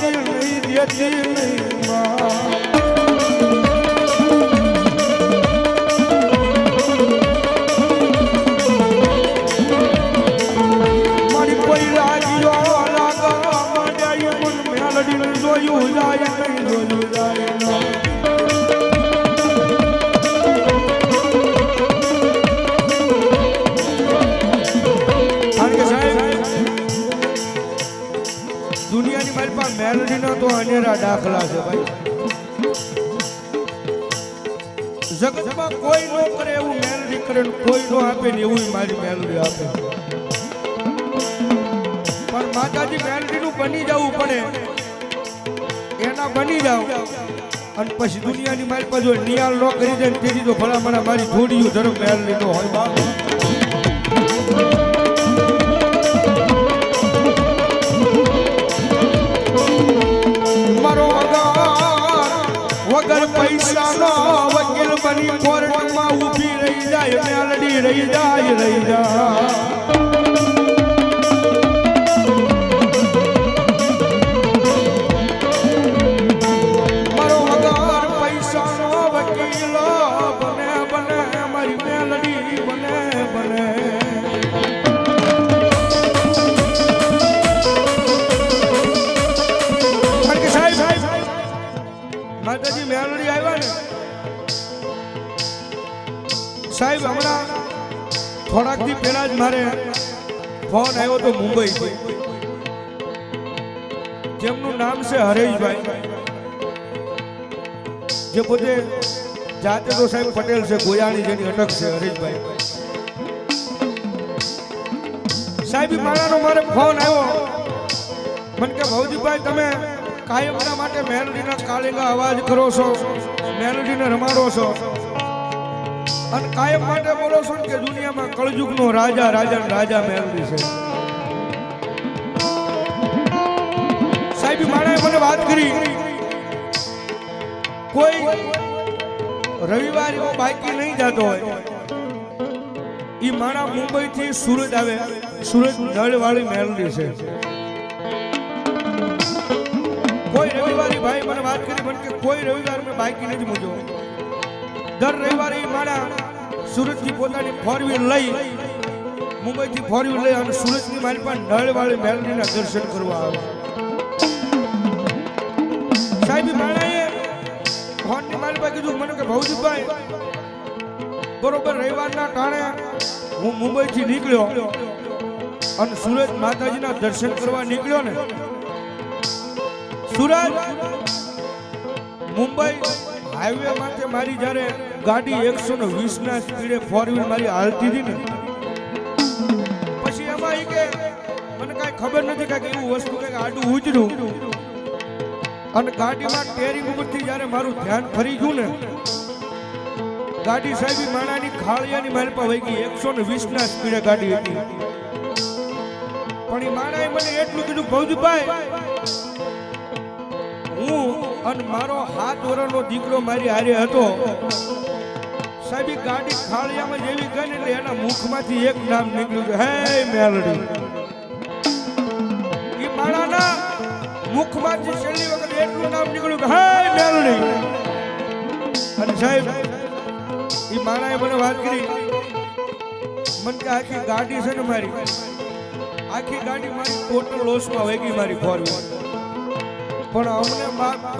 દેતી નહીં માં. મારી પાસે તો અનેરા દાખલા છે ભાઈ. જગતમાં કોઈ નો કરે એવું મેલડી કરે કોઈ નો આપે ને એવું મારી મેલડી આપે. પણ માતાજી મેલડીનું બની જવું પડે. એના બની જાવ અને પછી દુનિયાની મારી પાસે નિયાલ નો કરી દે તેથી તો ભલામણા મારી જોડીયું ધર્મ મેલડી નો હોય બાપ. જાય મેલડી રહી જાય રહી જાય. મારે ફોન આવ્યો તો મુંબઈ જેમનું નામ છે હરેશભાઈ. જે પોતે જાતે તો સાહેબ પટેલ છે, ગોયાણી જેની અટક છે હરેશભાઈ. સાહેબ મારાનો મારે ફોન આવ્યો. મને કે ભવજીભાઈ તમે કાયમના માટે મેલડીના કાળીના અવાજ કરો છો, મેલડીને રમાડો છો. અને કાયમ માટે બોલો છો કે દુનિયામાં કળયુગનો રાજા રાજા રાજા મેળવી છે. સાહેબ માણાએ મને વાત કરી. કોઈ રવિવાર એવો બાકી નહીં જતો હોય. ઈ માણા મુંબઈ થી સુરત આવે. સુરત નળવાળી મેળવી છે. કોઈ રવિવારી ભાઈ મને વાત કરી, મને કે કોઈ રવિવાર મેં બાકી નથી મૂક્યો. દર રવિવારે ઈ માણા સુરતથી પોતાની ફોર વ્હીલ લઈ મુંબઈ થી ફોર વ્હીલ લઈ અને સુરતની મારી પાસે નળવાળી મેલડીના દર્શન કરવા આવે. સાહેબ માણાએ ફોનની મારી પાસે કીધું, મને કે ભવજીભાઈ બરોબર રવિવારના ટાણે હું મુંબઈથી નીકળ્યો અને સુરત માતાજીના દર્શન કરવા નીકળ્યો ને. સુરત, મુંબઈ હાઈવે માટે મારી જ્યારે ગાડી એકસો ને વીસ ના સ્પીડે ફોર વ્હીલ મારી હાલતી હતી ને, પછી એમાં એ કે મને કાંઈ ખબર નથી કાંઈક એવું વસ્તુ કાંઈક આડું ઉજરું અને ગાડીમાં ટેરિંગ ઉપરથી જ્યારે મારું ધ્યાન ફરી ગયું ને, ગાડી સાહેબ માણાની ખાળિયાની મારી પાસે વહી ગઈ, એકસો ને વીસ ના સ્પીડે ગાડી હતી. પણ એ માણાએ મને એટલું કીધું ભૌજીભાઈ હું અને મારો હાથ વરણનો દીકરો મારી હારે હતો. સાહેબ ગાડી ખાળિયામાં જેવી ગઈ એટલે એના મુખમાંથી એક નામ નીકળ્યું હે મેલડી. એ માણાના મુખમાંથી છેલ્લી વખત એટલું નામ નીકળ્યું કે હે મેલડી. અને સાહેબ એ માણાએ મને વાત કરી. મને કે આખી ગાડી છે ને મારી? આખી ગાડી મારી ટોટલ લોસમાં વેગી મારી ફોર વ્હીલર પણ અમને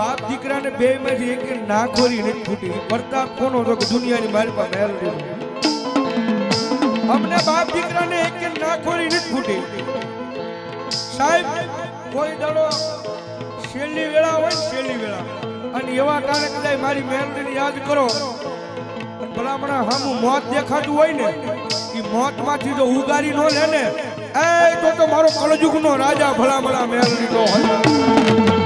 બાપ દીકરાને બે માંથી એક નાખોરી નથી ફૂટી પ્રતાપ કોનો તો દુનિયાની મારી પાસે અમને બાપ દીકરાને એક નાખોરી નથી ફૂટી સાહેબ, કોઈ દડો છેલ્લી વેળા હોય છેલ્લી વેળા. અને એવા કારણે કદાચ મારી મેલડીને યાદ કરો. ભલામણા હામું મોત દેખાતું હોય ને એ મોતમાંથી જો ઉગારી નો લે ને. એ તો તો મારો કળજુગનો રાજા ભલામણા મેલડી લીધો હોય.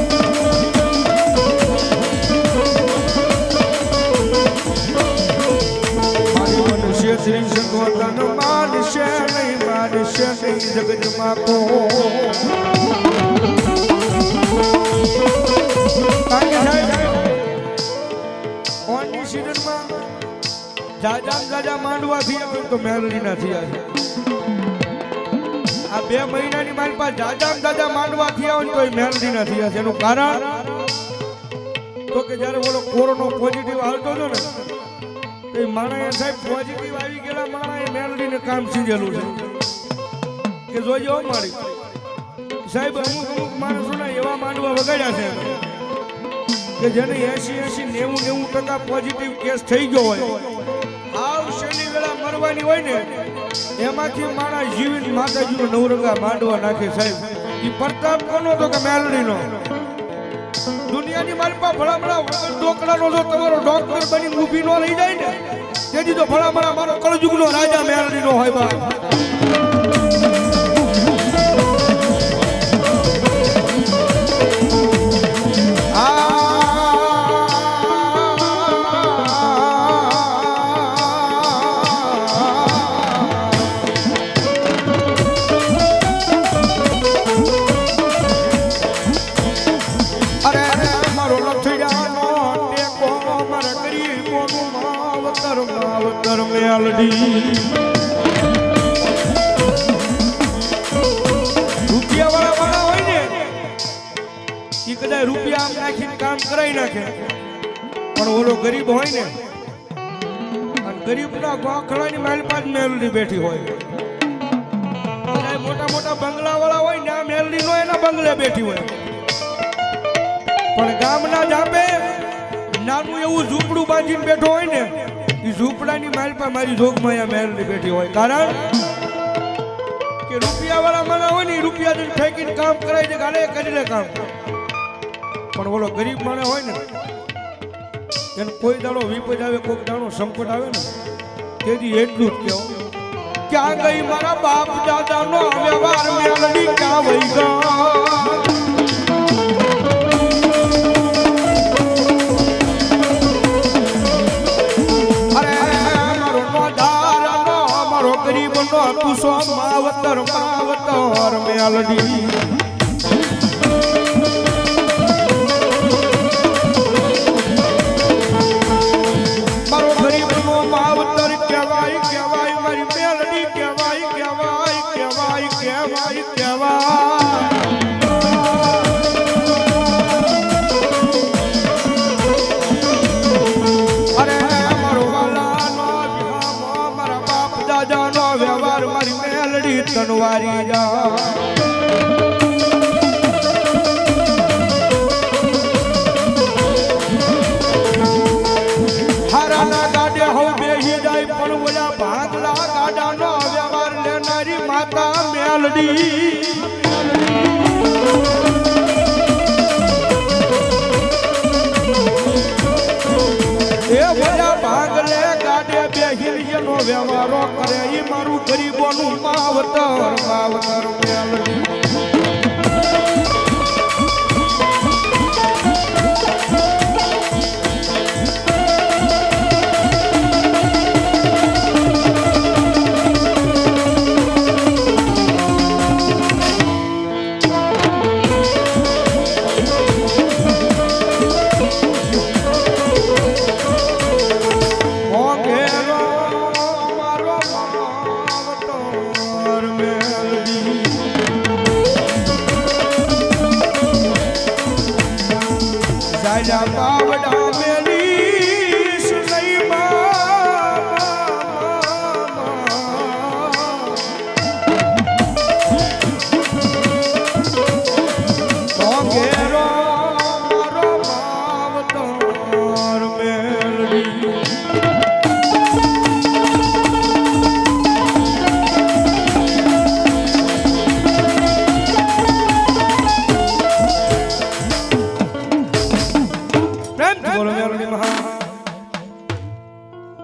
નહીં જગતમાં કો ઓનની સિઝનમાં જાજા જાજા માંડવા થયા તો મેલડીના નથી છે આ બે મહિનાની મારી પાસે જાજામ જાજા માંડવાથી આવે તો મેલડીના નથી છે એનું કારણ કે જ્યારે ઓલો કોરોનો પોઝિટિવ આવતો હતો ને એ માણસે સાહેબ પોઝિટિવ આવી ગયેલા માણસે મેલડીને કામ સીધેલું છે. કે જોજો હો મારી. સાહેબ, અમુક અમુક માણસોના એવા માંડવા વગાડ્યા છે કે જેને એસી એસી નેવું નેવું ટકા પોઝિટિવ કેસ થઈ ગયો હોય. આવ શનિ વેળા મરવાની હોય ને, એમાંથી માણસ જીવીને માતાજીનો નવરંગા માંડવા નાખે સાહેબ. એ પ્રતાપ કોનો તો કે મેલડીનો? દુનિયાની માલપા ભલામણા વગર ડોકડાનો જો તમારો ડોક્ટર બની ઊભી નો રહી જાય ને, તેથી તો ભલામણા મારો કળજુગનો રાજા મેલડીનો હોય બા ગરીબોનું માવતર માવતર મેલડી રૂપિયા વાળા વાળા હોય બેઠી હોય મોટા મોટા બંગલા વાળા હોય ને આ મેલડી નો એના બંગલે બેઠી હોય પણ ગામના જાપે નાનું એવું ઝૂંપડું બાંધીને બેઠો હોય ને, એ ઝૂંપડાની માલ પર મારી જોગમાં મેલડી બેઠી હોય. કારણ કે રૂપિયા વાળા માણા હોય ને ઈ રૂપિયા ફેંકીને કામ કરાય છે ગાલે કરી લે કામ પણ ઓલો ગરીબ માણસ હોય ને, એને કોઈ દાડો વિપદ આવે, કોઈક દાડો સંકટ આવે ને, તેથી એટલું જ કહેવું. ક્યાં ગઈ મારા બાપ દાદાનો વ્યવહાર મેળવી ક્યાં વહી ગયો? માવતર માવતર મેલડી. મારો ગરીબ માવતર કહેવાય કહેવાય મારી મેલડી વ્યવહારો કરે એ મારું ગરીબોનું માવતર માવતર મેલડી રાજા પાવડા